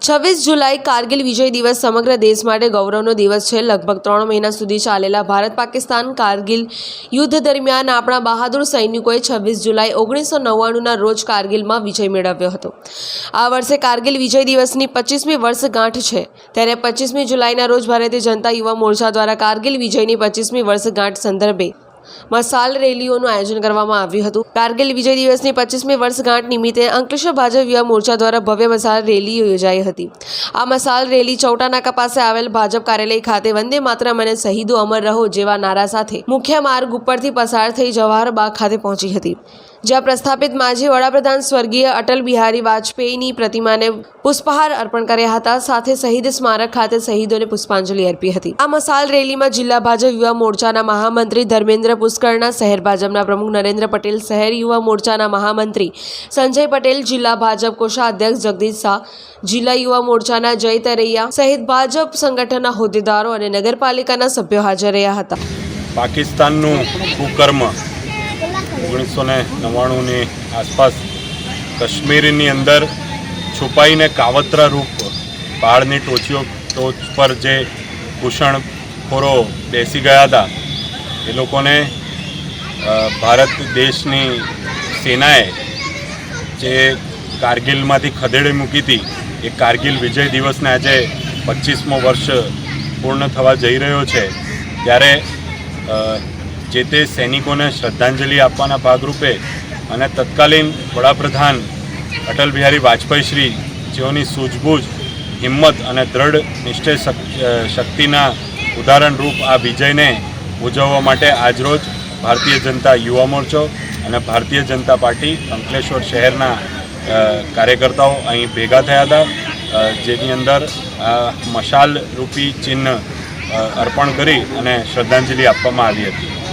છવ્વીસ જુલાઈ કારગિલ વિજય દિવસ સમગ્ર દેશ માટે ગૌરવનો દિવસ છે. લગભગ ત્રણ મહિના સુધી ચાલેલા ભારત પાકિસ્તાન કારગિલ યુદ્ધ દરમિયાન આપણા બહાદુર સૈનિકોએ છવ્વીસ જુલાઈ ઓગણીસો નવ્વાણુંના રોજ કારગિલમાં વિજય મેળવ્યો હતો. આ વર્ષે કારગિલ વિજય દિવસની પચીસમી વર્ષગાંઠ છે. ત્યારે પચીસમી જુલાઈના રોજ ભારતીય જનતા યુવા મોરચા દ્વારા કારગિલ વિજયની પચીસમી વર્ષગાંઠ સંદર્ભે મસાલ રેલીઓનું આયોજન કરવામાં આવ્યું હતું. કારગિલ વિજય દિવસની પચીસમી વર્ષગાંઠ નિમિત્તે અંકલેશ્વર ભાજપ યુવા મોરચા દ્વારા ભવ્ય મસાલ રેલી યોજાઈ હતી. આ મસાલ રેલી ચૌટાનાકા પાસે આવેલ ભાજપ કાર્યાલય ખાતે વંદે માતરમ અને શહીદો અમર રહો જેવા નારા સાથે મુખ્ય માર્ગ ઉપરથી પસાર થઈ જવાહર બાગ ખાતે પહોંચી હતી. જ્યાં પ્રસ્થાપિત માજી વડાપ્રધાન સ્વર્ગીય અટલ બિહારી વાજપેયીની પ્રતિમાને પુષ્પહાર અર્પણ કર્યા હતા. સાથે શહીદ સ્મારક ખાતે શહીદોને પુષ્પાંજલિ અર્પી હતી. આ મસાલ રેલીમાં જિલ્લા ભાજપ યુવા મોરચાના મહામંત્રી ધર્મેન્દ્ર પુષ્કરના, શહેર ભાજપના પ્રમુખ નરેન્દ્ર પટેલ, શહેર યુવા મોરચાના મહામંત્રી સંજય પટેલ, જિલ્લા ભાજપ કોષાધ્યક્ષ જગદીશ શાહ, જિલ્લા યુવા મોરચાના જય તરૈયા સહિત ભાજપ સંગઠનના હોદ્દેદારો અને નગરપાલિકાના સભ્યો હાજર રહ્યા હતા. પાકિસ્તાનનું કુકર્મ ઓગણીસો ને નવ્વાણુંની આસપાસ કાશ્મીરની અંદર છુપાઈને કાવતરા રૂપ પહાડની ટોચીઓ ટોચ પર જે ઘૂસણખોરો બેસી ગયા હતા, એ લોકોને ભારત દેશની સેનાએ જે કારગિલમાંથી ખદેડી મૂકી હતી, એ કારગિલ વિજય દિવસને આજે પચીસમો વર્ષ પૂર્ણ થવા જઈ રહ્યો છે. ત્યારે જે તે સૈનિકોને શ્રદ્ધાંજલિ આપવાના ભાગરૂપે અને તત્કાલીન વડાપ્રધાન અટલ બિહારી વાજપેયી શ્રી જેઓની સૂઝબૂઝ, હિંમત અને દ્રઢ નિશ્ચય શક્તિના ઉદાહરણરૂપ આ વિજયને ઉજવવા માટે આજરોજ ભારતીય જનતા યુવા મોરચો અને ભારતીય જનતા પાર્ટી અંકલેશ્વર શહેરના કાર્યકર્તાઓ અહીં ભેગા થયા હતા જેની અંદર મશાલ રૂપી ચિહ્ન અર્પણ કરી અને શ્રદ્ધાંજલિ આપવામાં આવી હતી.